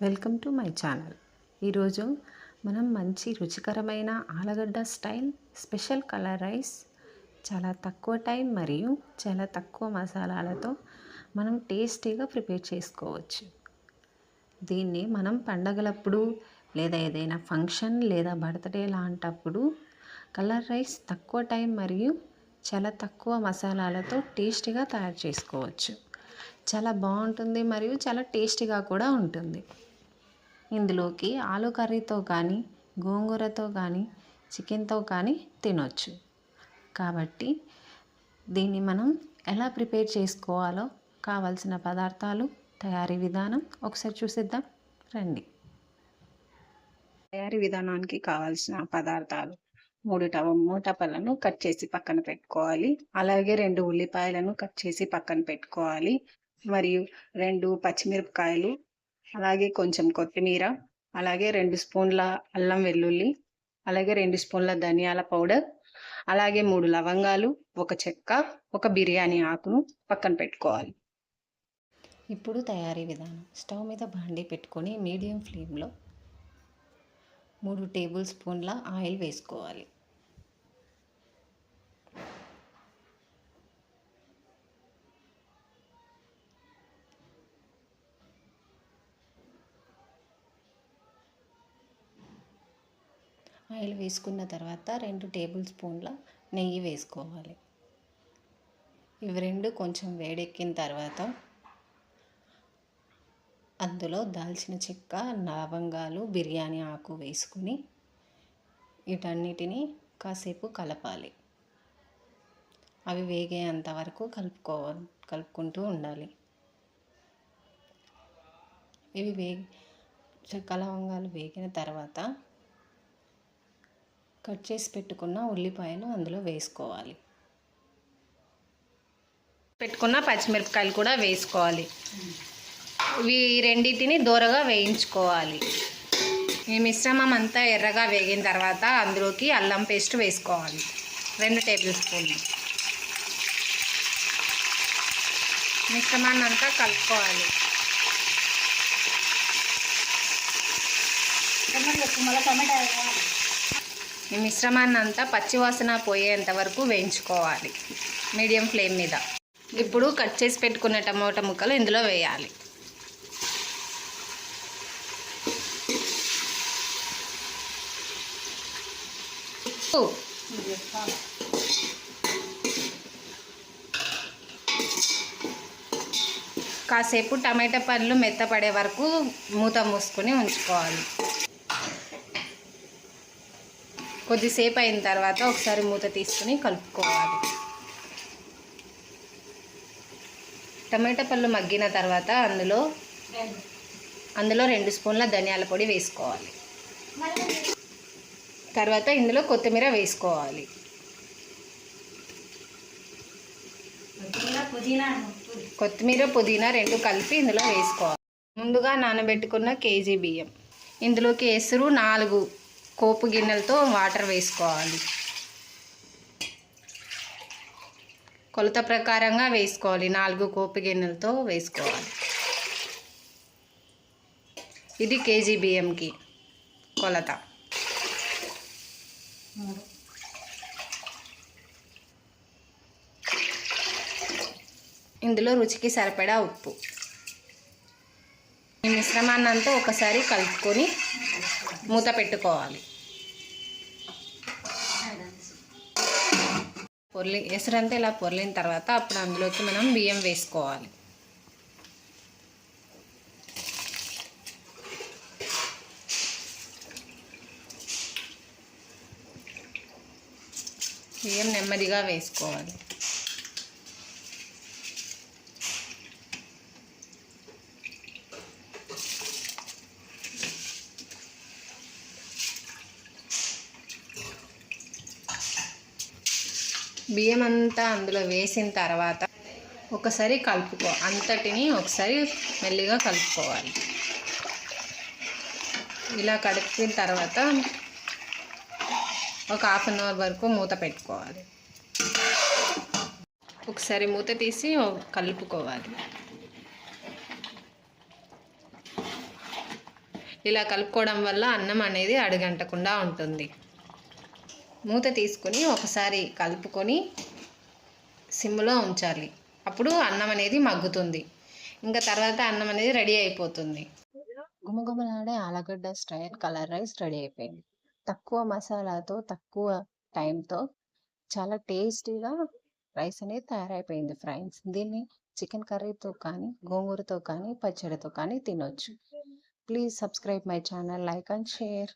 Welcome to my channel. ఈరోజు మనం మంచి రుచికరమైన ఆలుగడ్డ స్టైల్ స్పెషల్ కలర్ రైస్ చాలా తక్కువ టైం మరియు చాలా తక్కువ మసాలాలతో మనం టేస్టీగా ప్రిపేర్ చేసుకోవచ్చు. దీన్ని మనం పండగలప్పుడు లేదా ఏదైనా ఫంక్షన్ లేదా బర్త్డే లాంటప్పుడు కలర్ రైస్ తక్కువ టైం మరియు చాలా తక్కువ మసాలాలతో టేస్టీగా తయారు చేసుకోవచ్చు. చాలా బాగుంటుంది మరియు చాలా టేస్టీగా కూడా ఉంటుంది. ఇందులోకి ఆలు కర్రీతో కానీ గోంగూరతో కానీ చికెన్తో కానీ తినొచ్చు. కాబట్టి దీన్ని మనం ఎలా ప్రిపేర్ చేసుకోవాలో కావలసిన పదార్థాలు తయారీ విధానం ఒకసారి చూసిద్దాం. రండి. తయారీ విధానానికి కావాల్సిన పదార్థాలు మూడు టవ మూటపలను కట్ చేసి పక్కన పెట్టుకోవాలి. అలాగే రెండు ఉల్లిపాయలను కట్ చేసి పక్కన పెట్టుకోవాలి. మరియు రెండు పచ్చిమిరపకాయలు అలాగే కొంచెం కొత్తిమీర అలాగే రెండు స్పూన్ల అల్లం వెల్లుల్లి అలాగే రెండు స్పూన్ల ధనియాల పౌడర్ అలాగే మూడు లవంగాలు ఒక చెక్క ఒక బిర్యానీ ఆకును పక్కన పెట్టుకోవాలి. ఇప్పుడు తయారీ విధానం. స్టవ్ మీద బాండి పెట్టుకొని మీడియం ఫ్లేమ్లో మూడు టేబుల్ స్పూన్ల ఆయిల్ వేసుకోవాలి. ఆయిల్ వేసుకున్న తర్వాత రెండు టేబుల్ స్పూన్ల నెయ్యి వేసుకోవాలి. ఇవి రెండు కొంచెం వేడెక్కిన తర్వాత అందులో దాల్చిన చెక్క లవంగాలు బిర్యానీ ఆకు వేసుకుని వీటన్నిటిని కాసేపు కలపాలి. అవి వేగేంత వరకు కలుపుకో కలుపుకుంటూ ఉండాలి. ఇవి వేగి చెక్క లవంగాలు వేగిన తర్వాత కట్ చేసి పెట్టుకున్న ఉల్లిపాయలు అందులో వేసుకోవాలి. పెట్టుకున్న పచ్చిమిరపకాయలు కూడా వేసుకోవాలి. ఇవి రెండింటిని దూరగా వేయించుకోవాలి. ఈ మిశ్రమం అంతా ఎర్రగా వేగిన తర్వాత అందులోకి అల్లం పేస్ట్ వేసుకోవాలి. రెండు టేబుల్ స్పూన్లు. మిశ్రమాన్ని అంతా కలుపుకోవాలి. ఈ మిశ్రమాన్ని అంతా పచ్చివాసన పోయేంత వరకు వేయించుకోవాలి. మీడియం ఫ్లేమ్ మీద. ఇప్పుడు కట్ చేసి పెట్టుకున్న టమోటా ముక్కలు ఇందులో వేయాలి. కాసేపు టమాటా పండ్లు మెత్తపడే వరకు మూత మూసుకొని ఉంచుకోవాలి. కొద్దిసేపు అయిన తర్వాత ఒకసారి మూత తీసుకుని కలుపుకోవాలి. టమాటా పళ్ళు మగ్గిన తర్వాత అందులో అందులో రెండు స్పూన్ల ధనియాల పొడి వేసుకోవాలి. తర్వాత ఇందులో కొత్తిమీర వేసుకోవాలి. కొత్తిమీర పుదీనా రెండు కలిపి ఇందులో వేసుకోవాలి. ముందుగా నానబెట్టుకున్న కేజీ బియ్యం. ఇందులోకి ఎసురు నాలుగు కోపు గిన్నెలతో వాటర్ వేసుకోవాలి. కొలత ప్రకారంగా వేసుకోవాలి. నాలుగు కోపు గిన్నెలతో వేసుకోవాలి. ఇది కేజీ బియ్యంకి కొలత. ఇందులో రుచికి సరిపడా ఉప్పు. ఈ మిశ్రమాన్ని అంతా ఒకసారి కలుపుకొని మూత పెట్టుకోవాలి. పొర్లి ఎసరంతా ఇలా పొర్లిన తర్వాత అప్పుడు అందులోకి మనం బియ్యం వేసుకోవాలి. బియ్యం నెమ్మదిగా వేసుకోవాలి. బియ్యం అంతా అందులో వేసిన తర్వాత ఒకసారి కలుపుకో. అంతటిని ఒకసారి మెల్లిగా కలుపుకోవాలి. ఇలా కడిపిన తర్వాత ఒక హాఫ్ అన్ అవర్ వరకు మూత పెట్టుకోవాలి. ఒకసారి మూత తీసి కలుపుకోవాలి. ఇలా కలుపుకోవడం వల్ల అన్నం అనేది అడుగంటకుండా ఉంటుంది. మూత తీసుకొని ఒకసారి కలుపుకొని సిమ్లో ఉంచాలి. అప్పుడు అన్నం అనేది మగ్గుతుంది. ఇంకా తర్వాత అన్నం అనేది రెడీ అయిపోతుంది. గుమగుమలాడే ఆలగడ్డ స్టైల్ కలర్ రైస్ రెడీ అయిపోయింది. తక్కువ మసాలాతో తక్కువ టైంతో చాలా టేస్టీగా రైస్ అనేది తయారైపోయింది ఫ్రైన్స్ దీన్ని చికెన్ కర్రీతో కానీ గోంగూరతో కానీ పచ్చడితో కానీ తినొచ్చు. Please subscribe my channel like and share.